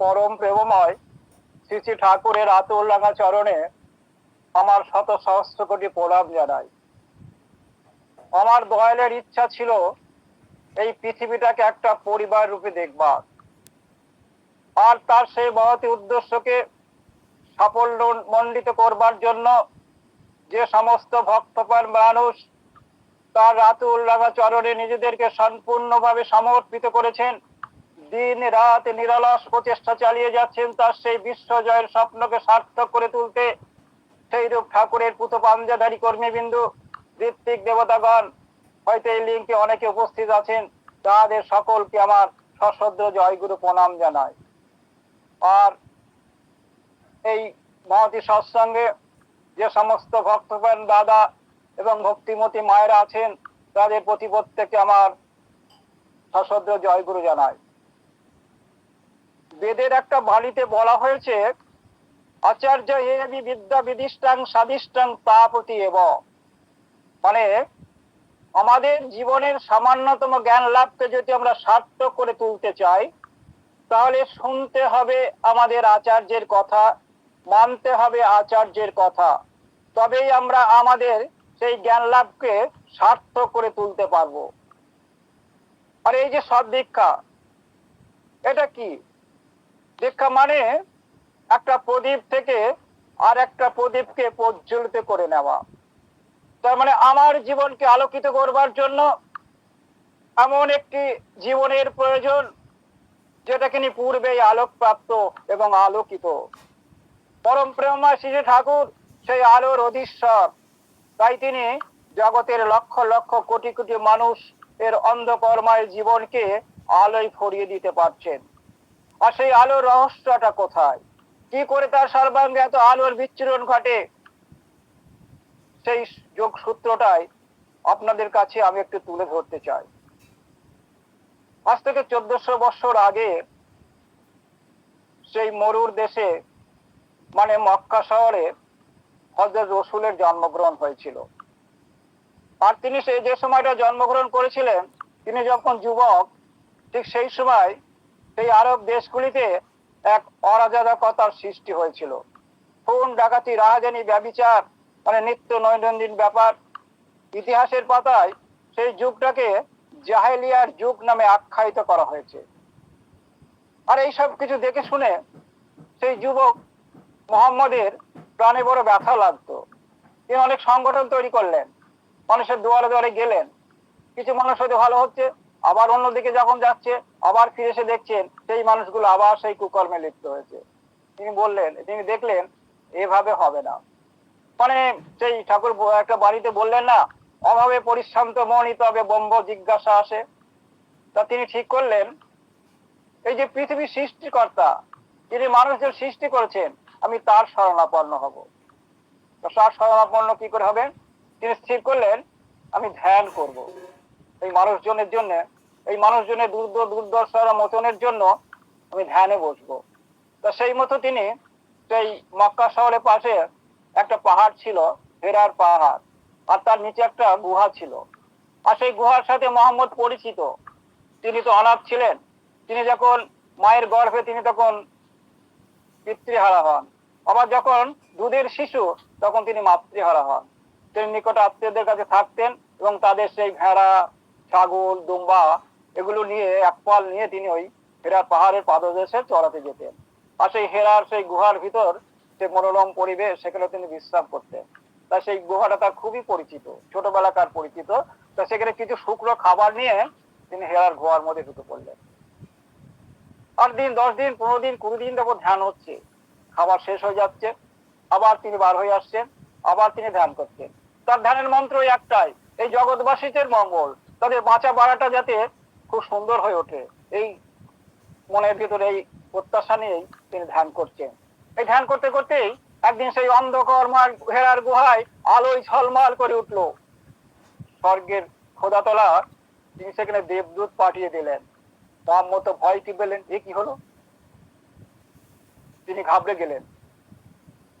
পরম প্রেমময় শ্রী শ্রী ঠাকুরের আতুল রাঙা চরণে আমার শত সহস্র কোটি প্রণাম জানাই। আমার দয়ালের ইচ্ছা ছিল এই পৃথিবীটাকে একটা পরিবার রূপে দেখবার। আর তার সেই মহতি উদ্দেশ্যকে সাফল্য মণ্ডিত করবার জন্য যে সমস্ত ভক্তপান মানুষ তার রাতুল রাঙা চরণে নিজেদেরকে সম্পূর্ণভাবে সমর্পিত করেছেন দিন রাত নিরলস প্রচেষ্টা চালিয়ে যাচ্ছেন তার সেই বিশ্ব জয়ের স্বপ্নকে সার্থক করে তুলতে। সেই রূপ ঠাকুরের পুত পাঞ্জাধারী কর্মীবিন্দু, ঋত্বিক দেবতাগণ, হয়তো এই লিঙ্কে অনেকে উপস্থিত আছেন, তাদের সকলকে আমার সশ্রদ্ধ জয়গুরু প্রণাম জানায় আর এই মহতি সৎসঙ্গে যে সমস্ত ভক্তপ্রাণ দাদা এবং ভক্তিমতী মায়েরা আছেন, তাদের প্রতি প্রত্যেককে আমার সশ্রদ্ধ জয়গুরু জানাই। বেদের একটা বাণীতে বলা হয়েছে, আচার্য এবি বিদ্যা বিদিষ্টাং স্বাদিষ্টাং তাপতি এব। মানে আমাদের জীবনের সামান্যতম জ্ঞান লাভকে যদি আমরা সার্থক করে তুলতে চাই, তাহলে শুনতে হবে আমাদের আচার্যের কথা, মানতে হবে আচার্যের কথা। তবেই আমরা আমাদের সেই জ্ঞান লাভকে সার্থক করে তুলতে পারব। আর এই যে সব এটা কি? দীক্ষা মানে একটা প্রদীপ থেকে আর একটা প্রদীপকে প্রজ্বলিত করে নেওয়া। তার মানে আমার জীবনকে আলোকিত করবার জন্য এমন একটি জীবনের প্রয়োজন যেটা কিনি পূর্বেই আলোকপ্রাপ্ত এবং আলোকিত। পরম প্রেমা শ্রী ঠাকুর, সেই আলোর অধীশ্বর। তাই তিনি জগতের লক্ষ লক্ষ কোটি কোটি মানুষ এর অন্ধকর্মায় জীবনকে আলোয় ফরিয়ে দিতে পারছেন। আর সেই আলোর রহস্যটা কোথায়? কি করে তার সর্বাঙ্গে এত আলোর বিচ্ছুরণ ঘটে? সেই যোগ সূত্রটাই আপনাদের কাছে আমি একটু তুলে ধরতে চাই। আজ থেকে চোদ্দশো বছর আগে সেই মরুর দেশে মানে মক্কা শহরে, হজরত রসুলের জন্মগ্রহণ হয়েছিল। আর তিনি সেই যে সময়টা জন্মগ্রহণ করেছিলেন, তিনি যখন যুবক, ঠিক সেই সময় সেই আরব দেশগুলিতে এক অরাজকতার সৃষ্টি হয়েছিল। খুন, ডাকাতি, রাহাজানি, ব্যবিচার মানে নিত্য নৈনন্দিন ব্যাপার। ইতিহাসের পাতায় সেই যুগটাকে জাহেলিয়ার যুগ নামে আখ্যায়িত করা হয়েছে। আর এই সব কিছু দেখে শুনে সেই যুবক মোহাম্মদের প্রাণে বড় ব্যথা লাগতো। তিনি অনেক সংগঠন তৈরি করলেন। মানুষের দুয়ারে দুয়ারে গেলেন। কিছু মানুষ হয়তো ভালো হচ্ছে আবার অন্যদিকে যখন যাচ্ছে, আবার ফিরে এসে দেখছেন সেই মানুষগুলো আবার সেই কুকর্মে লিপ্ত হয়েছে। তিনি বললেন, তিনি দেখলেন, এভাবে হবে না। মানে সেই ঠাকুর একটা বাড়িতে বললেন না, অভাবে পরিশ্রান্ত মনই তবে বম্ব জিজ্ঞাসা আসে। তা তিনি ঠিক করলেন, এই যে পৃথিবীর সৃষ্টিকর্তা, তিনি মানুষদের সৃষ্টি করেছেন, আমি তার শরণাপন্ন হব। তার শরণাপন্ন কি করে হবেন? তিনি স্থির করলেন, আমি ধ্যান করব। এই মানুষজনের জন্য, এই মানুষজনের দুর্দ, দুর্দশার মোচনের জন্য আমি ধ্যানে বসবো। তা সেই মতো তিনি সেই মক্কা শহরের পাশে একটা পাহাড় ছিল হেরার পাহাড়, আর তার নিচে একটা গুহা ছিল। আর সেই গুহার সাথে মোহাম্মদ পরিচিত। তিনি তো অনাথ ছিলেন। তিনি যখন মায়ের গর্ভে তিনি তখন পিতৃহারা হন। আবার যখন দুধের শিশু, তখন তিনি মাতৃহারা হন। তিনি নিকট আত্মীয়দের কাছে থাকতেন এবং তাদের সেই ভেড়া ছাগল, দুম্বা এগুলো নিয়ে, এক পাল নিয়ে তিনি ওই হেরার পাহাড়ের পাদদেশে চড়াতে যেতেন। আর সেই হেরার সেই গুহার ভিতর সে মনোরম পরিবেশ সেখানে তিনি বিশ্রাম করতেন। তা সেই গুহাটা তার খুবই পরিচিত, ছোটবেলাকার পরিচিত। তা সেখানে কিছু শুকনো খাবার নিয়ে তিনি হেরার গুহার মধ্যে ঢুকে পড়লেন। আট দিন, দশ দিন, পনেরো দিন, কুড়ি দিন তারপর ধ্যান হচ্ছে। খাবার শেষ হয়ে যাচ্ছে। আবার তিনি বার হয়ে আসছেন। আবার তিনি ধ্যান করছেন। তার ধ্যানের মন্ত্র একটাই, এই জগৎবাসীদের মঙ্গল। তাদের বাঁচা বাড়াটা যাতে খুব সুন্দর হয়ে ওঠে। এই মনের ভিতরে এই প্রত্যাশা নিয়েই তিনি ধ্যান করছেন। এই ধ্যান করতে করতেই একদিন সেই অন্ধকর্মার হেরার গুহায় আলোয় ঝলমাল করে উঠল। স্বর্গের খোদাতলা তিনি সেখানে দেবদূত পাঠিয়ে দিলেন। মোহাম্মদ তো ভয় কি পেলেন? এ কি হলো? তিনি ঘাবড়ে গেলেন।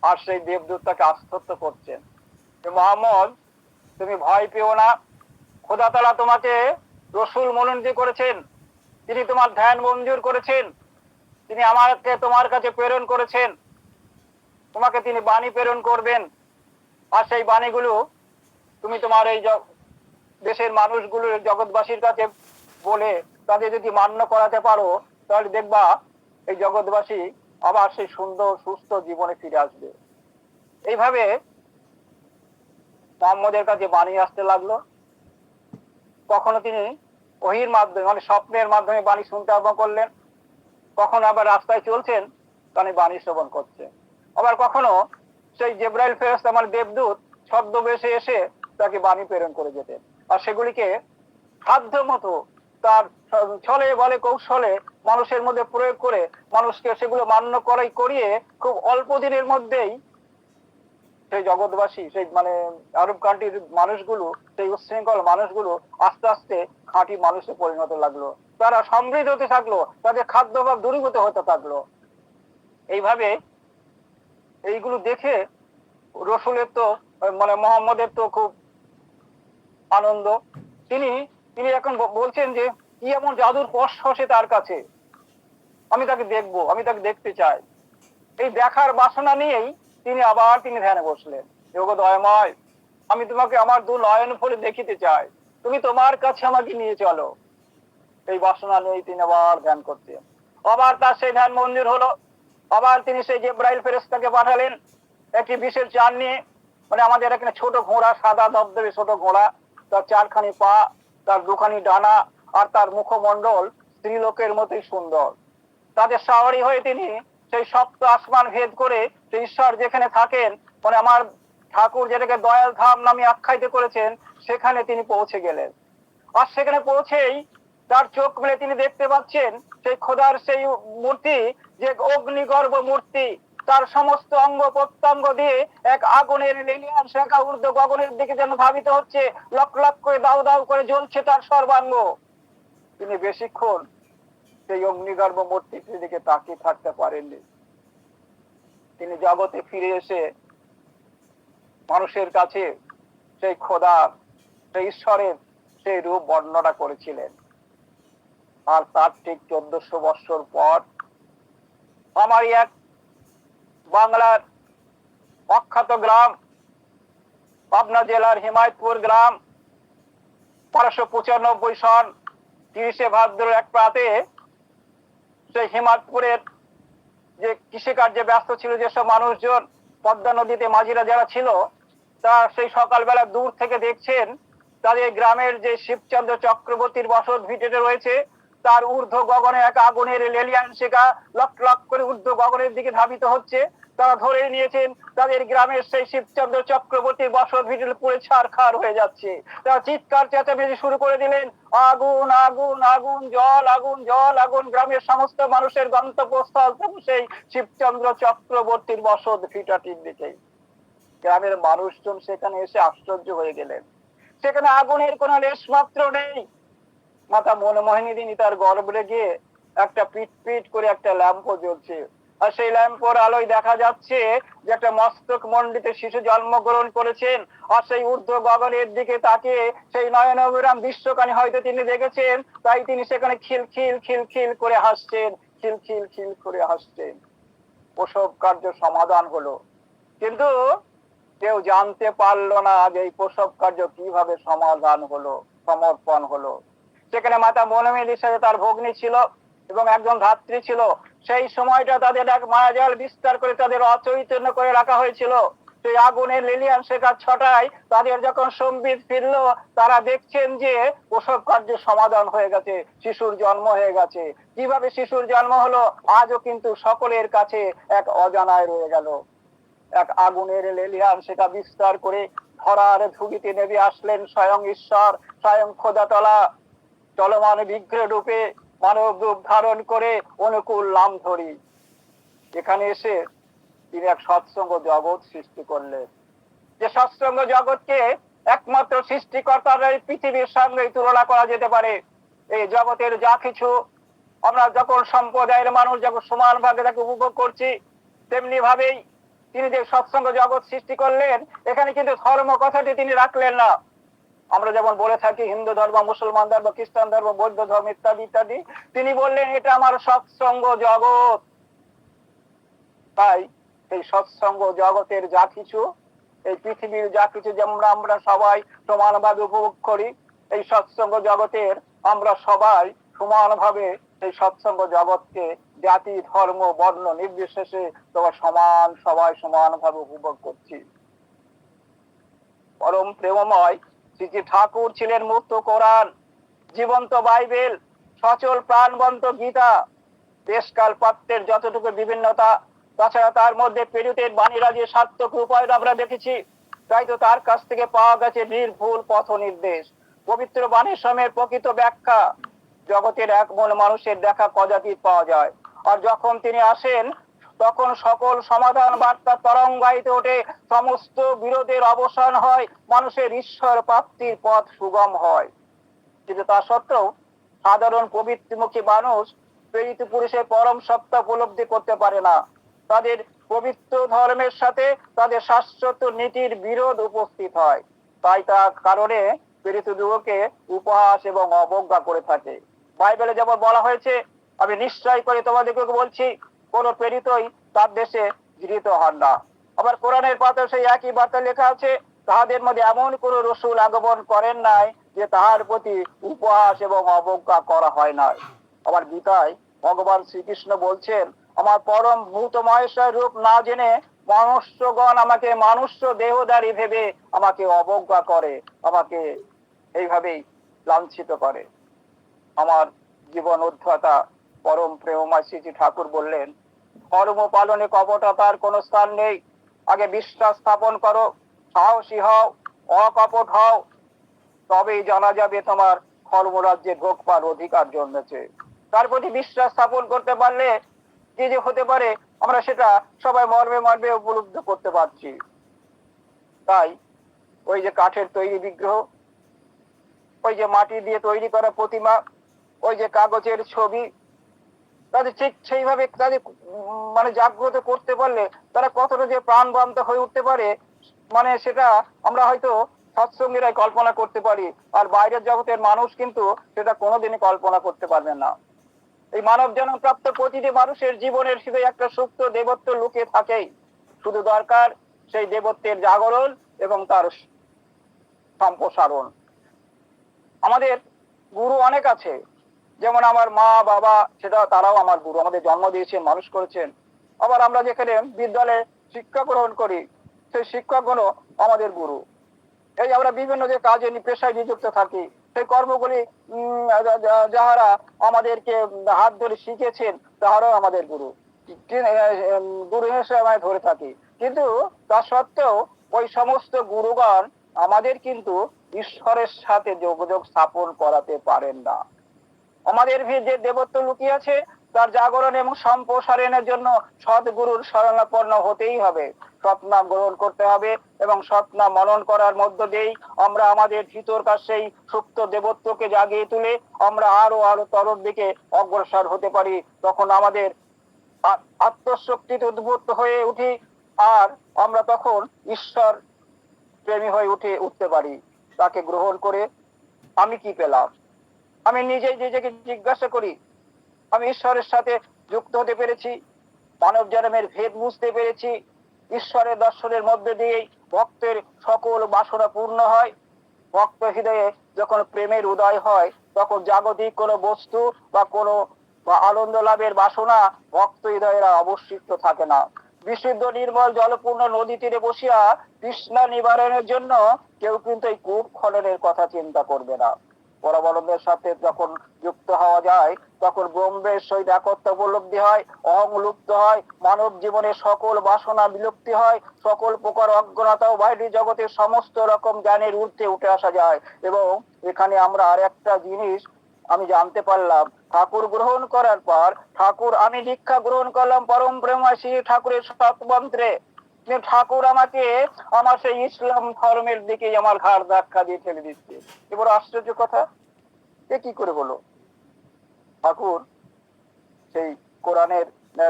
আর সেই দেবদূত তাকে আশ্বস্ত করছেন মোহাম্মদ তুমি ভয় পেও না। খোদা তালা তোমাকে রসুল মনোনীত করেছেন। তিনি তোমার ধ্যান মঞ্জুর করেছেন। তিনি আমাকে তোমার কাছে প্রেরণ করেছেন। তোমাকে তিনি বাণী প্রেরণ করবেন। আর সেই বাণীগুলো তুমি তোমার এই দেশের মানুষগুলো জগৎবাসীর কাছে বলে তাদের যদি মান্য করাতে পারো, তাহলে দেখবা এই জগৎবাসী আবার সেই সুন্দর, সুস্থ জীবনে ফিরে আসবে। এইভাবে মোহাম্মদের কাছে বাণী আসতে লাগল। কখনো তিনি ওহির মাধ্যমে মানে স্বপ্নের মাধ্যমে বাণী শুনতে আরম্ভ করলেন। কখনো আবার রাস্তায় চলছেন, তিনি বাণী শ্রবণ করছেন। আবার কখনো সেই জেব্রাইল ফেরস্তা মানে দেবদূত, ছদ্মবেশে এসে তাকে বাণী প্রেরণ করে যেতেন। আর সেগুলিকে সাধ্য মতো তার ছলে বলে কৌশলে মানুষের মধ্যে প্রয়োগ করে মানুষকে সেগুলো মান্য করাই করিয়ে খুব অল্প দিনের মধ্যেই সেই জগৎবাসী, সেই মানে আরব কান্ট্রির মানুষগুলো সেই উচ্ছৃঙ্খল মানুষগুলো আস্তে আস্তে খাঁটি মানুষে পরিণত লাগল। তারা সমৃদ্ধ হতে থাকল, তাদের খাদ্যাভাব দূরীভূত হতে থাকল। এইভাবে এইগুলো দেখে রসুলের তো মানে মোহাম্মদের তো খুব আনন্দ। তিনি তিনি এখন বলছেন যে, কি এমন জাদুর সে তার কাছে? আমি তাকে দেখব, আমি তাকে দেখতে চাই। এই দেখার বাসনা নিয়েই তিনি আবার তিনি ধ্যানে বসলেন। যোগ দয়ময় আমি তোমাকে আমার দু নয়ন ফলে দেখিতে চাই। তুমি তোমার কাছে আমাকে নিয়ে চলো। এই বাসনা নিয়েই তিনি আবার ধ্যান করতেন। আবার তার সেই ধ্যান মন্দির হলো। আবার তিনি সেই জেব্রাইল ফেরেস্তাকে পাঠালেন। একটি বিশেষ চান নিয়ে। মানে আমাদের এখানে ছোট ঘোড়া, সাদা ধবধবে ছোট ঘোড়া। তার চারখানি পা, তার দুখানি ডানা আর তার মুখমণ্ডল স্ত্রীলোকের মতোই সুন্দর। তাদের সাওয়ারি হয়ে তিনি সেই সপ্ত আসমান ভেদ করে সেই ঈশ্বর যেখানে থাকেন মানে আমার ঠাকুর যেটাকে দয়াল ধাম নামে আখ্যায়িত করেছেন, সেখানে তিনি পৌঁছে গেলেন। আর সেখানে পৌঁছেই তার চোখ মেলে তিনি দেখতে পাচ্ছেন, সেই খোদার সেই মূর্তি, যে অগ্নিগর্ভ মূর্তি, তার সমস্ত অঙ্গ প্রত্যঙ্গ দিয়ে এক আগুনের লেলিয়ান শাখা ঊর্ধ্ব গগনের দিকে যেন ধাবিত হচ্ছে, লক লক করে দাউ দাউ করে জ্বলছে তার সর্বাঙ্গ। তিনি বেশিক্ষণ সেই অগ্নিগর্ভ মূর্তিটির দিকে তাকিয়ে থাকতে পারেননি। তিনি জগতে ফিরে এসে মানুষের কাছে সেই খোদা, সেই ঈশ্বরের সেই রূপ বর্ণনা করেছিলেন। আর তার ঠিক চোদ্দশো বৎসর পর আমারই এক বাংলার অখ্যাত গ্রাম, পাবনা জেলার হিমায়তপুর গ্রাম, বারোশো পঁচানব্বই সন তিরিশে ভাদ্র এক প্রাতে সেই হিমায়তপুরের যে কৃষিকার্যে ব্যস্ত ছিল যেসব মানুষজন পদ্মা নদীতে মাঝিরা যারা ছিল, তারা সেই সকালবেলা দূর থেকে দেখছেন তাদের গ্রামের যে শিবচন্দ্র চক্রবর্তীর বসত ভিটেতে রয়েছে। তার ঊর্ধ্ব গগনে এক আগুনের লেলিয়ান শিকা লক লক করে ঊর্ধ্ব গগনের দিকে ধাবিত হচ্ছে। তারা ধরে নিয়েছেন, তাদের গ্রামের সেই শিবচন্দ্র চক্রবর্তীর বসত ভিটেল পুড়ে ছারখার হয়ে যাচ্ছে। তারা চিৎকার চেঁচামেচি শুরু করে দিলেন, আগুন আগুন আগুন, জল আগুন জল, আগুন। গ্রামের সমস্ত মানুষের গন্তব্যস্থল তবু সেই শিবচন্দ্র চক্রবর্তীর বসত ভিটাটির দিকে। গ্রামের মানুষজন সেখানে এসে আশ্চর্য হয়ে গেলেন। সেখানে আগুনের কোনো লেশ মাত্র নেই। মাতা মনমোহিনী তার গর্ভে গিয়ে একটা পিট পিট করে একটা ল্যাম্প জ্বলছে। আর সেই ল্যাম্পর আলোয় দেখা যাচ্ছে যে একটা মস্তক মন্ডিতে শিশু জন্মগ্রহণ করেছেন, আর সেই ঊর্ধ্ব গগনের দিকে তাকিয়ে সেই নয়ন অবিরাম বিশ্বকানি হয়তো তিনি দেখেছেন, তাই তিনি সেখানে খিল খিল খিল খিল করে হাসছেন, খিল খিল করে হাসছেন। প্রসব কার্য সমাধান হলো। কিন্তু কেউ জানতে পারল না যে এই প্রসব কার্য কীভাবে সমাধান হলো, সমর্পণ হলো। সেখানে মাতা মনোমেদির সাথে তার ভগ্নী ছিল এবং একজন ধাত্রী ছিল, সেই সময়টা তাদের এক মায়াজাল বিস্তার করে তাদের অচৈতন্য করে রাখা হয়েছিল। সেই আগুনের লিলিয়ান শেখার ছটায় তাদের যখন সম্বিত ফিরলো, তারা দেখছেন যে প্রসব কার্য সমাধান হয়ে গেছে, শিশুর জন্ম হয়ে গেছে। কীভাবে শিশুর জন্ম হলো, আজও কিন্তু সকলের কাছে এক অজানায় রয়ে গেল। এক আগুনের লেলিয়ান সেটা বিস্তার করে ধরার ধুগিতে নেমে আসলেন স্বয়ং ঈশ্বর, স্বয়ং খোদাতলা। চলমান বিগ্রহ রূপে মানব রূপ ধারণ করে অনুকূল নাম ধরি। এখানে এসে তিনি এক সৎসঙ্গ জগৎ সৃষ্টি করলেন। যে সৎসঙ্গ জগৎকে একমাত্র সৃষ্টিকর্তার পৃথিবীর সঙ্গে তুলনা করা যেতে পারে। এই জগতের যা কিছু আমরা যখন সম্প্রদায়ের মানুষ যখন সমান ভাগে তাকে উপভোগ করছি, তেমনি ভাবেই তিনি যে সৎসঙ্গ জগৎ সৃষ্টি করলেন, এখানে কিন্তু ধর্ম কথাটি তিনি রাখলেন না। আমরা যেমন বলে থাকি, হিন্দু ধর্ম, মুসলমান ধর্ম, খ্রিস্টান ধর্ম, বৌদ্ধ ধর্ম ইত্যাদি ইত্যাদি, তিনি বললেন, এটা আমার সৎসঙ্গ জগৎ। তাই এই সৎসঙ্গ জগতের যা কিছু, এই পৃথিবীর যা কিছু যেমন আমরা সবাই সমানভাবে উপভোগ করি, এই সৎসঙ্গ জগতের আমরা সবাই সমানভাবে এই সৎসঙ্গ জগৎকে জাতি, ধর্ম, বর্ণ নির্বিশেষে তোমার সমান, সবাই সমানভাবে উপভোগ করছি। পরম প্রেমময় শ্রী শ্রী ঠাকুর ছিলেন মুক্ত কোরআন জীবন্ত বাইবেল, সচল প্রাণবন্ত গীতা। দেশকাল পাত্রের যতটুকু বিভিন্নতা, তাছাড়া তার মধ্যে পেরুতের বাণীরা যে সার্থক রূপায়ণ আমরা দেখেছি। তাই তো তার কাছ থেকে পাওয়া গেছে নির্ভুল পথ নির্দেশ। পবিত্র বাণীর সময়ের প্রকৃত ব্যাখ্যা। জগতের এক মন মানুষের দেখা কজাতি পাওয়া যায়। আর যখন তিনি আসেন তখন সকল সমাধান বার্তা তরঙ্গায়িত ওঠে। সমস্ত বিরোধের অবসান হয়, মানুষের ঈশ্বর প্রাপ্তির পথ সুগম হয়। কিন্তু তা সত্ত্বেও সাধারণ পবিত্রমুখী মানুষ প্রেরিত পুরুষের পরম সত্তা উপলব্ধি করতে পারে না। তাদের পবিত্র ধর্মের সাথে তাদের শাশ্বত নীতির বিরোধ উপস্থিত হয়। তাই তার কারণে প্রেরিত যুগকে উপহাস এবং অবজ্ঞা করে থাকে। বাইবেলে যেমন বলা হয়েছে, আমি নিশ্চয় করে তোমাদেরকে বলছি কোন প্রেরিতই তার দেশে গৃহীত হন না। আবার কোরআনের পাতা সেই একই বার্তা লেখা আছে, তাহাদের মধ্যে এমন কোন রসুল আগমন করেন নাই যে তাহার প্রতি উপহাস এবং অবজ্ঞা করা হয় নাই। আবার গীতায় ভগবান শ্রীকৃষ্ণ বলছেন, আমার পরম ভূত মহেশ্বর রূপ না জেনে মনুষ্যগণ আমাকে মানুষ্য দেহদারি ভেবে আমাকে অবজ্ঞা করে, আমাকে এইভাবেই লাঞ্ছিত করে। আমার জীবন উদ্ধতা পরম প্রেমময় শ্রীজি ঠাকুর বললেন ধর্ম পালনে কপটতার কোনো স্থান নেই। আগে বিশ্বাস স্থাপন করো, সাহসী হও, অকপট হও। তবেই জানা যাবে তোমার ধর্মরাজ্যে ঢোকবার অধিকার জন্মেছে। তার প্রতি বিশ্বাস স্থাপন করতে পারলে যে যে হতে পারে, আমরা সেটা সবাই মর্মে মর্মে উপলব্ধ করতে পারছি। তাই ওই যে কাঠের তৈরি বিগ্রহ, ওই যে মাটি দিয়ে তৈরি করা প্রতিমা, ওই যে কাগজের ছবি তাদের ঠিক সেইভাবে তাদের মানে জাগ্রত করতে পারলে তারা কতটা যে প্রাণবন্ত হয়ে উঠতে পারে মানে সেটা আমরা হয়তো সৎসঙ্গীরাই কল্পনা করতে পারি। আর বাইরের জগতের মানুষ কিন্তু সেটা কোনোদিনই কল্পনা করতে পারবে না। এই মানব জন্ম প্রাপ্ত প্রতিটি মানুষের জীবনের শুধু একটা সুপ্ত দেবত্ব লুকিয়ে থাকেই। শুধু দরকার সেই দেবত্বের জাগরণ এবং তার সম্প্রসারণ। আমাদের গুরু অনেক আছে যেমন আমার মা, বাবা, সেটা তারাও আমার গুরু। আমাদের জন্ম দিয়েছেন, মানুষ করেছেন। আবার আমরা যেখানে বিদ্যালয়ে শিক্ষা গ্রহণ করি, সেই শিক্ষকগণও আমাদের গুরু। এই আমরা বিভিন্ন যে কাজে পেশায় নিযুক্ত থাকি, সেই কর্মগুলি যাহারা আমাদেরকে হাত ধরে শিখেছেন, তাহারাও আমাদের গুরু। গুরু হিসেবে আমি ধরে থাকি। কিন্তু তা সত্ত্বেও ওই সমস্ত গুরুগণ আমাদের কিন্তু ঈশ্বরের সাথে যোগাযোগ স্থাপন করাতে পারেন না। আমাদের যে দেবত্ব লুকিয়ে আছে তার জাগরণ এবং সম্প্রসারণের জন্য সদ্গুরুর শরণাপন্ন হতেই হবে। সৎনাম গ্রহণ করতে হবে এবং সৎনাম মনন করার মধ্য দিয়েই আমরা আমাদের ভিতরকার সেই সুপ্ত দেবত্বকে জাগিয়ে তুলে আমরা আরও আরও তরফ দিকে অগ্রসর হতে পারি। তখন আমাদের আত্মশক্তিতে উদ্বুদ্ধ হয়ে উঠি আর আমরা তখন ঈশ্বর প্রেমী হয়ে উঠে উঠতে পারি। তাকে গ্রহণ করে আমি কি পেলাম? আমি নিজেই নিজেকে জিজ্ঞাসা করি, আমি ঈশ্বরের সাথে যুক্ত হতে পেরেছি, মানব জন্মের ভেদ বুঝতে পেরেছি, ঈশ্বরের দর্শনের মধ্যে দিয়েই ভক্তের সকল বাসনা পূর্ণ হয়। ভক্ত হৃদয়ে যখন প্রেমের উদয় হয়, তখন জাগতিক কোনো বস্তু বা কোনো বা আনন্দ লাভের বাসনা ভক্ত হৃদয়েরা অবশিষ্ট থাকে না। বিশুদ্ধ, নির্মল, জলপূর্ণ নদী তীরে বসিয়া তৃষ্ণা নিবারণের জন্য কেউ কিন্তু এই কূপ খননের কথা চিন্তা করবে না। পরমানন্দের সাথে যখন যুক্ত হওয়া যায়, তখন ব্রহ্মের সহিত একত্র উপলব্ধি হয়, অহং লুপ্ত হয়, মানব জীবনের সকল বাসনা বিলুপ্তি হয়, সকল প্রকার অজ্ঞানতা ও বাইরের জগতের সমস্ত রকম জ্ঞানের ঊর্ধ্বে উঠে আসা যায়। এবং এখানে আমরা আর একটা জিনিস আমি জানতে পারলাম। ঠাকুর গ্রহণ করার পর ঠাকুর আমি দীক্ষা গ্রহণ করলাম, পরম প্রেমাসী ঠাকুরের সৎমন্ত্রে। ঠাকুর আমাকে আমার সেই ইসলাম ধর্মের দিকে আমার ঘাড় ধাক্কা দিয়ে ঠেলে দিচ্ছে। এবার আশ্চর্য কথা, এ কি করে হলো? ঠাকুর সেই কোরআনের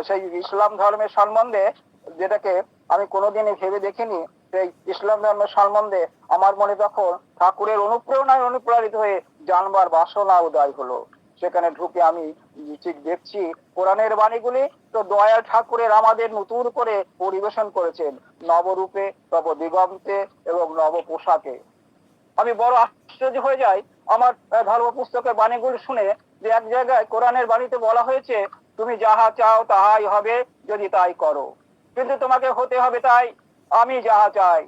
সেই ইসলাম ধর্মের সম্বন্ধে যেটাকে আমি কোনোদিনই ভেবে দেখিনি, সেই ইসলাম ধর্মের সম্বন্ধে আমার মনে তখন ঠাকুরের অনুপ্রেরণায় অনুপ্রাণিত হয়ে জানবার বাসনা উদয় হলো। সেখানে ঢুকে আমি ঠিক দেখছি। কোরআনের বাণীগুলি তো দয়াল ঠাকুরের আমাদের নতুন করে পরিবেশন করেছেন। নবরূপে নব দিগন্তে এবং নব পোশাকে আমি বড় আশ্চর্য হয়ে যাই। আমার ধর্ম পুস্তকের বাণীগুলি শুনে যে এক জায়গায় কোরআনের বাণীতে বলা হয়েছে, তুমি যাহা চাও তাহাই হবে, যদি তাই করো। কিন্তু তোমাকে হতে হবে তাই। আমি যাহা চাই,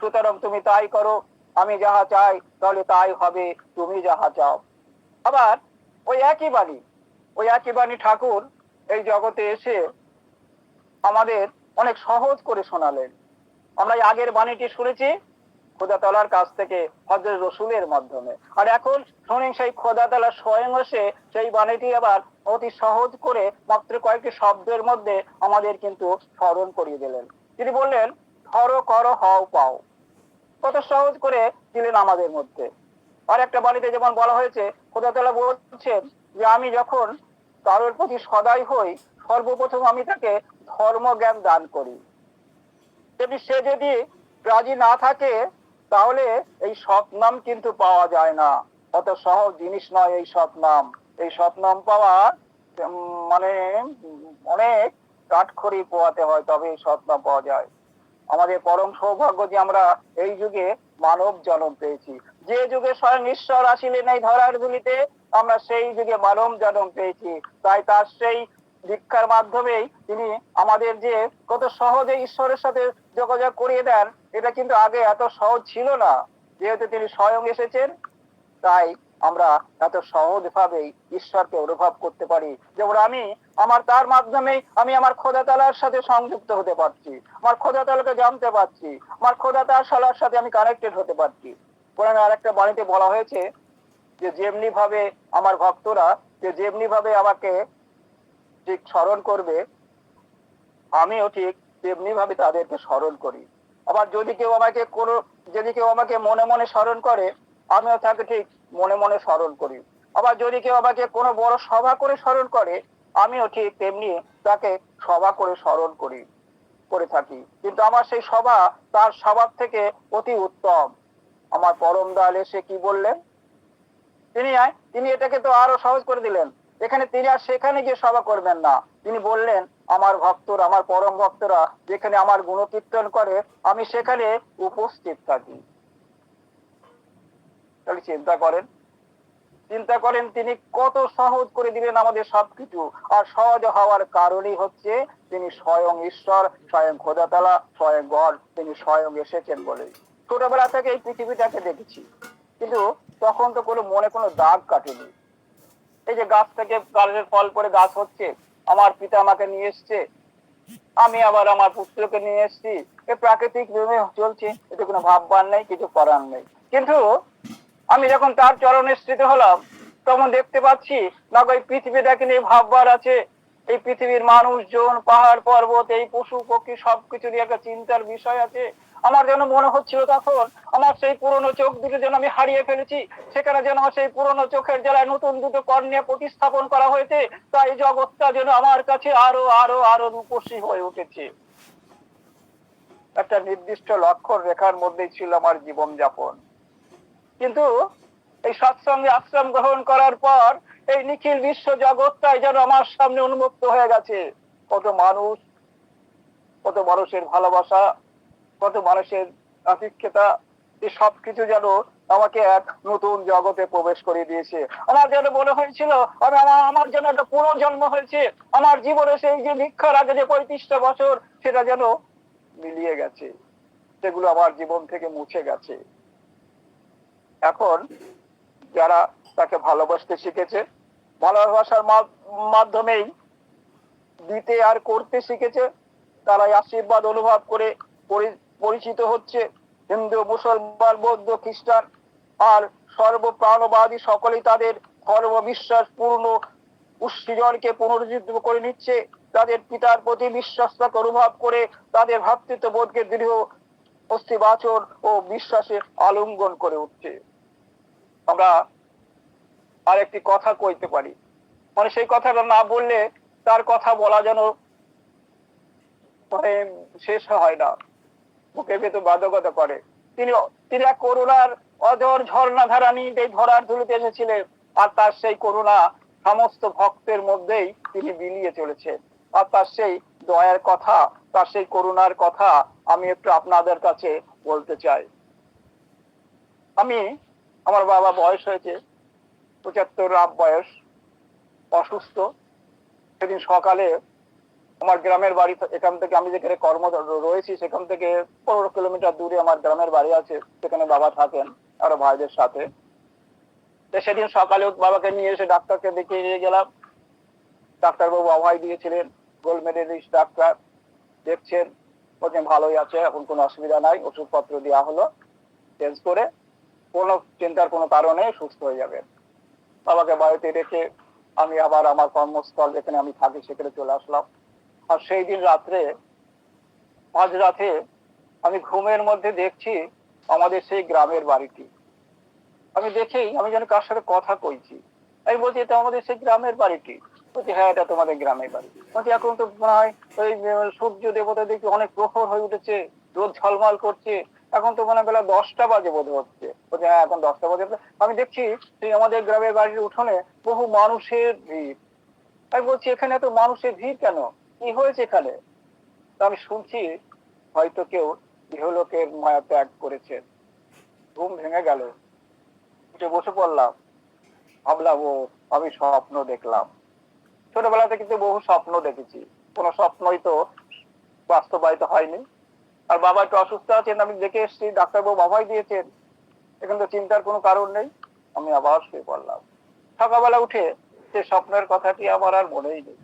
সুতরাং তুমি তাই করো। আমি যাহা চাই, তাহলে তাই হবে। তুমি যাহা চাও। আবার ওই একই বাণী, ওই একই বাণী ঠাকুর এই জগতে এসে আমাদের অনেক সহজ করে শোনালেন। আমরা আগের বাণীটি শুনেছি খোদা তালার কাছ থেকে হজরত রসুলের মাধ্যমে। আর এখন শুনি সেই খোদা তালা স্বয়ং এসে সেই বাণীটি আবার অতি সহজ করে মাত্র কয়েকটি শব্দের মধ্যে আমাদের কিন্তু স্মরণ করিয়ে দিলেন। তিনি বললেন, ধরো করো, হও, পাও। কত সহজ করে দিলেন আমাদের মধ্যে। আর একটা বাণীতে যেমন বলা হয়েছে, খোদা তালা বলছেন যে আমি যখন কারোর প্রতি সদাই হই, সর্বপ্রথম আমি তাকে ধর্ম জ্ঞান দান করি। যদি সে যদি রাজি না থাকে, তাহলে এই সৎনাম কিন্তু পাওয়া যায় না। অত সহজ জিনিস নয় এই সৎনাম। এই সৎনাম পাওয়া মানে অনেক কাঠখড়ি পোয়াতে হয়, তবে এই সৎনাম পাওয়া যায়। আমাদের পরম সৌভাগ্য যে আমরা এই যুগে মানব জন্ম পেয়েছি। যে যুগে স্বয়ং ঈশ্বর আসিলেন এই ধরার গুলিতে আমরা সেই যুগে মানব জন্ম পেয়েছি। তাই তার সেই দীক্ষার মাধ্যমেই তিনি আমাদের যে কত সহজে ঈশ্বরের সাথে যোগাযোগ করিয়ে দেন, এটা কিন্তু আগে এত সহজ ছিল না। যেহেতু তিনি স্বয়ং এসেছেন, তাই আমরা এত সহজ ভাবেই ঈশ্বরকে অনুভব করতে পারি। যেমন আমি, আমার তার মাধ্যমেই আমি আমার খোদা তালার সাথে সংযুক্ত হতে পারছি। আমার খোদা তালাকে জানতে পারছি। আমার খোদা সালার সাথে আমি কানেক্টেড হতে পারছি। কোরআনে আরেকটা বাণীতে বলা হয়েছে যে যেমনি ভাবে আমার ভক্তরা, যে যেমনি ভাবে আমাকে ঠিক স্মরণ করবে, আমিও ঠিক তেমনি ভাবে তাদেরকে স্মরণ করি। আবার যদি কেউ আমাকে কোনো, যদি কেউ আমাকে মনে মনে স্মরণ করে, আমিও তাকে ঠিক মনে মনে স্মরণ করি। আবার যদি কেউ আমাকে কোনো বড় সভা করে স্মরণ করে, আমিও ঠিক তেমনি তাকে সভা করে স্মরণ করি, করে থাকি। কিন্তু আমার সেই সভা তার স্বভাব থেকে অতি উত্তম। আমার পরম দয়াল এসে কি বললেন? তিনি তিনি এটাকে তো আরও সহজ করে দিলেন। এখানে তিনি আর সেখানে গিয়ে সভা করবেন না। তিনি বললেন, আমার ভক্তরা, আমার পরম ভক্তরা, যেখানে আমার গুণকীর্তন করে, আমি সেখানে উপস্থিত থাকি। তাহলে চিন্তা করেন। চিন্তা করেন তিনি কত সহজ করে দিলেন আমাদের সবকিছু। আর সহজ হওয়ার কারণই হচ্ছে তিনি স্বয়ং ঈশ্বর, স্বয়ং খোদাতালা, স্বয়ং গড, তিনি স্বয়ং এসেছেন বলে ছোটবেলা থেকে এই পৃথিবীটাকে দেখেছি। কিন্তু তখন তো কোনো মনে কোনো দাগ কাটেনি। এই যে গাছ থেকে গাছের ফল পরে গাছ হচ্ছে, আমার পিতা আমাকে নিয়ে এসছে, আমি আবার আমার পুত্রকে নিয়ে এসেছি। এই প্রাকৃতিক চলছে, এতে কোনো ভাববার নেই, কিছু করার নেই। কিন্তু আমি যখন তার চরণে স্থিত হলাম, তখন দেখতে পাচ্ছি না এই পৃথিবীটাকে নিয়ে ভাববার আছে। এই পৃথিবীর মানুষজন পাহাড়, পর্বত, এই পশু, পক্ষী, সবকিছু নিয়ে একটা চিন্তার বিষয় আছে। আমার যেন মনে হচ্ছিল তখন, আমার সেই পুরনো চোখ দুটো যেন আমি হারিয়ে ফেলেছি, সেখানে যেন আমার সেই পুরনো চোখের জেলায় নতুন দুটো কর্নিয়া প্রতিস্থাপন করা হয়েছে, তাই জগৎটা যেন আমার কাছে আরও আরও আরও রূপসী হয়ে উঠেছে। একটা নির্দিষ্ট লক্ষ্য রেখার মধ্যেই ছিল আমার জীবন যাপন কিন্তু এই সৎসঙ্গে আশ্রম গ্রহণ করার পর এই নিখিল বিশ্ব জগৎটাই যেন আমার সামনে উন্মুক্ত হয়ে গেছে। কত মানুষ, কত মানুষের ভালোবাসা, কত মানুষের আতিথ্যতা, এই সবকিছু যেন আমাকে এক নতুন জগতে প্রবেশ করে দিয়েছে। আমার যেন মনে হয়েছিল, আমি আমার আমার যেন একটা পুনর্জন্ম হয়েছে। আমার জীবনে সেই যে ভিক্ষার আগে যে পঁয়ত্রিশটা বছর, সেটা যেন মিলিয়ে গেছে। সেগুলো আমার জীবন থেকে মুছে গেছে। এখন যারা তাকে ভালোবাসতে শিখেছে, ভালোবাসার মাধ্যমেই দিতে আর করতে শিখেছে, তারাই আশীর্বাদ অনুভব করে পরিচিত হচ্ছে হিন্দু, মুসলমান, বৌদ্ধ, খ্রিস্টান আর সর্বপ্রাণবাদী সকলেই তাদের ধর্ম বিশ্বাস পূর্ণ উৎসৃজনকে পুনরুজ্জীবিত করে নিচ্ছে। তাদের পিতার প্রতি বিশ্বাসটাকে অনুভব করে তাদের ভ্রাতৃত্ব বোধকে দৃঢ় অস্থিবাচন ও বিশ্বাসে আলিঙ্গন করে উঠছে। আমরা আরেকটি কথা কইতে পারি। মানে সেই কথাটা না বললে তার কথা বলা যেন মানে শেষ হয় না। বুকে ভেতর বাধকতা করে তিনি তিনি এক করুণার অজর ঝর্ণা ধারা নিয়ে ধরার ধুলিতে এসেছিলেন। আর তার সেই করুণা সমস্ত ভক্তের মধ্যেই তিনি বিলিয়ে চলেছেন। আর তার সেই দয়ার কথা, তার সেই করুণার কথা আমি একটু আপনাদের কাছে বলতে চাই। আমি আমার বাবা বয়স হয়েছে পঁচাত্তর রাব বয়স, অসুস্থ। সেদিন সকালে আমার গ্রামের বাড়ি এখান থেকে আমি যেখানে কর্ম রয়েছি, সেখান থেকে পনেরো কিলোমিটার দূরে আমার গ্রামের বাড়ি আছে, সেখানে বাবা থাকেন আরও ভাইদের সাথে। সেদিন সকালে বাবাকে নিয়ে এসে ডাক্তারকে দেখিয়ে নিয়ে গেলাম। ডাক্তারবাবু আভাই দিয়েছিলেন গোল্ড মেডেলিস্ট ডাক্তার, দেখছেন, বলছেন ভালোই আছে, এখন কোনো অসুবিধা নাই, ওষুধপত্র দেওয়া হলো, চেঞ্জ করে কোনো চিন্তার কোনো কারণে সুস্থ হয়ে যাবে। বাবাকে বাড়িতে রেখে আমি আবার আমার কর্মস্থল যেখানে আমি থাকি সেখানে চলে আসলাম। আর সেই দিন রাত্রে, আজ রাতে আমি ঘুমের মধ্যে দেখছি আমাদের সেই গ্রামের বাড়িটি। আমি দেখেই, আমি যেন কার সাথে কথা কইছি। আমি বলছি, এটা আমাদের সেই গ্রামের বাড়িটি। বলছি হ্যাঁ এটা তোমাদের গ্রামের বাড়ি। বলছি, এখন তো মনে হয় ওই সূর্য দেবতা দেখি অনেক প্রখর হয়ে উঠেছে, রোদ ঝলমল করছে। এখন তো মানে বেলা দশটা বাজে বোধ হচ্ছে। বলছে হ্যাঁ এখন দশটা বাজে। আমি দেখছি সেই আমাদের গ্রামের বাড়ির উঠোনে বহু মানুষের ভিড়। আমি বলছি, এখানে এত মানুষের ভিড় কেন? কি হয়েছে এখানে? আমি শুনছি, হয়তো কেউ ইহলোকের মায়া ত্যাগ করেছে ঘুম ভেঙে গেল। উঠে বসে পড়লাম। ভাবলাম, ও, আমি স্বপ্ন দেখলাম। ছোটবেলাতে কিন্তু বহু স্বপ্ন দেখেছি। কোনো স্বপ্নই তো বাস্তবায়িত হয়নি। আর বাবা একটু অসুস্থ আছেন, আমি দেখে এসেছি, ডাক্তারবাবু বাবাই দিয়েছেন। এখন তো চিন্তার কোনো কারণ নেই, আমি আবার শুয়ে পড়লাম। সকালবেলা উঠে সে স্বপ্নের কথাটি আমার আর মনেই নেই।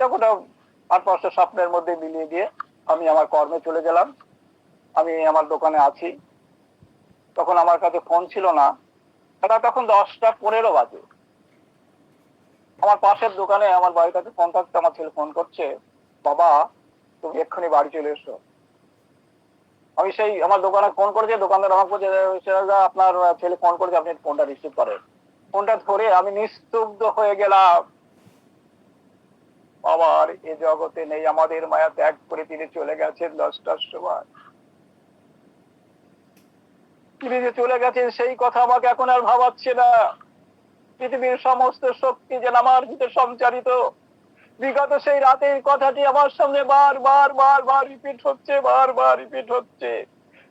তখন আর পাঁচটা স্বপ্নের মধ্যে মিলিয়ে দিয়ে আমি আমার কর্মে চলে গেলাম, আমি আমার দোকানে আছি। তখন আমার কাছে ফোন ছিল না এটা তখন দশটা পনেরো বাজে। আমার পাশের দোকানে আমার বাড়ির কাছে ফোন থাকতে আমার ছেলে ফোন করছে, বাবা, তুমি এক্ষুনি বাড়ি চলে এসো। আমি সেই আমার দোকানে ফোন করেছে দোকানদার আমাকে বলছে "সেরাজদা, আপনার ছেলে ফোন করেছে আপনি ফোনটা রিসিভ করেন। ফোনটা ধরে আমি নিস্তব্ধ হয়ে গেলাম। আবার এ জগতে নেই আমাদের মায়া ত্যাগ করে তিনি চলে গেছেন দশটার সময়। তিনি যে চলে গেছেন সেই কথা আমাকে এখন আর ভাবাচ্ছে না। পৃথিবীর সমস্ত শক্তি যেন আমার ভিতরে সঞ্চারিত। বিগত সেই রাতের কথাটি আমার সামনে বার বার বার বার রিপিট হচ্ছে, বার বার রিপিট হচ্ছে।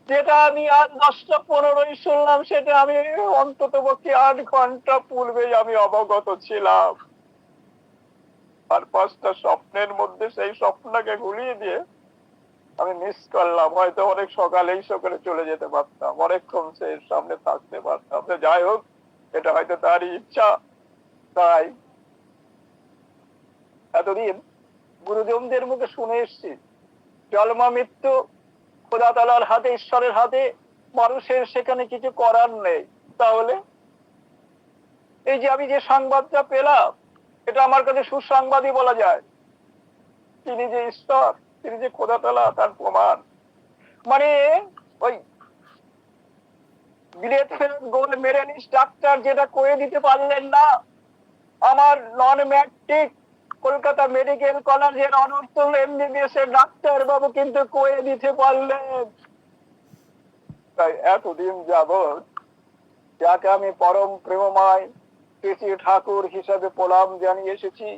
যেটা আমি আজ দশটা পনেরোই শুনলাম, সেটা আমি অন্তত পক্ষে আট ঘণ্টা পূর্বে আমি অবগত ছিলাম। আর পাঁচটা স্বপ্নের মধ্যে সেই স্বপ্নটাকে গুলিয়ে দিয়ে আমি মিস করলাম। হয়তো অনেক সকালেই সকালে চলে যেতে পারতাম, অনেকক্ষণ সে সামনে থাকতে পারতাম। যাই হোক, এটা হয়তো তারই ইচ্ছা, তাই এতদিন গুরুজনদের মুখে শুনে এসছি, জন্ম, মৃত্যু, খোদা তালার হাতে, ঈশ্বরের হাতে, মানুষের সেখানে কিছু করার নেই। তাহলে এই যে আমি যে সংবাদটা পেলাম, এটা আমার কাছে সুসংবাদই বলা যায়। তিনি যে ঈশ্বর, তিনি যে খোদা তালা তার প্রমাণ। মানে ওই বিলেত ফেরত গোল মেরে নিস, ডাক্তার যেটা করে দিতে পারলেন না, আমার নন ম্যাট্রিক কলকাতা মেডিকেল কলেজের অনর্থ এমবিবিএস এর ডাক্তার বাবু কিন্তু করে দিতে পারলেন। তাই এতদিন যাবৎ যাকে আমি পরম প্রেমময় শ্রী ঠাকুর হিসাবে প্রণাম জানিয়ে এসেছি,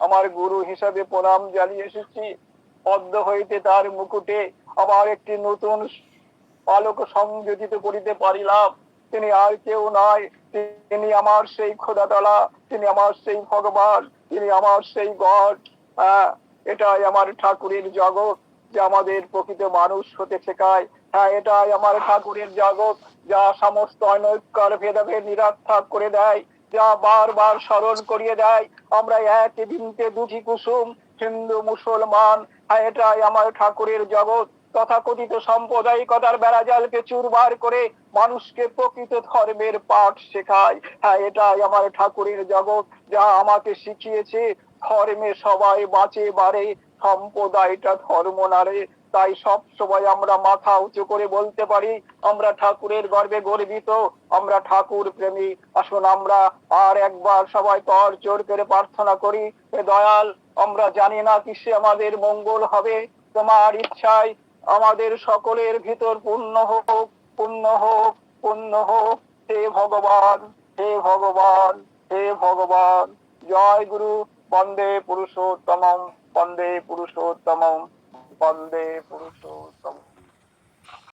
আমার গুরু হিসাবে প্রণাম জানিয়ে এসেছি পদ্ম হইতে তার মুকুটে আবার একটি নতুন আলোক সংযোজিত করিতে পারিলাম। তিনি আর কেউ নয় তিনি আমার সেই খোদাতলা, তিনি আমার সেই ভগবান। তিনি আমার সেই গড এটাই আমার ঠাকুরের জগৎ যে আমাদের প্রকৃত মানুষ হতে শেখায়। হ্যাঁ এটাই আমার ঠাকুরের জগৎ যা সমস্ত অনৈক্যর ভেদাভেদ নিরার্থক করে দেয়, যা বারবার স্মরণ করিয়ে দেয়। আমরা এক বিনতে দুটি কুসুম, হিন্দু, মুসলমান। হ্যাঁ এটাই আমার ঠাকুরের জগৎ। তথাকথিত সাম্প্রদায়িকতার বেড়াজালকে চুরবার করে মানুষকে প্রকৃত ধর্মের পাঠ শেখায়। হ্যাঁ এটাই আমার ঠাকুরের জগৎ, যা আমাকে শিখিয়েছে, ধর্মে সবাই বাঁচে বাড়ে, সম্প্রদায়টা ধর্ম নারে তাই সব সময় আমরা মাথা উঁচু করে বলতে পারি, আমরা ঠাকুরের গর্বে গর্বিত, আমরা ঠাকুর প্রেমী। আসুন আমরা আর একবার সবাই কর জোর করে প্রার্থনা করি দয়াল, আমরা জানি না কিসে আমাদের মঙ্গল হবে। তোমার ইচ্ছায় আমাদের সকলের ভিতর পূর্ণ হোক পূর্ণ হোক পূর্ণ হোক। হে ভগবান হে ভগবান হে ভগবান। জয় গুরু, বন্দে পুরুষোত্তম বন্দে পুরুষোত্তম বন্দে পুরুষোত্তম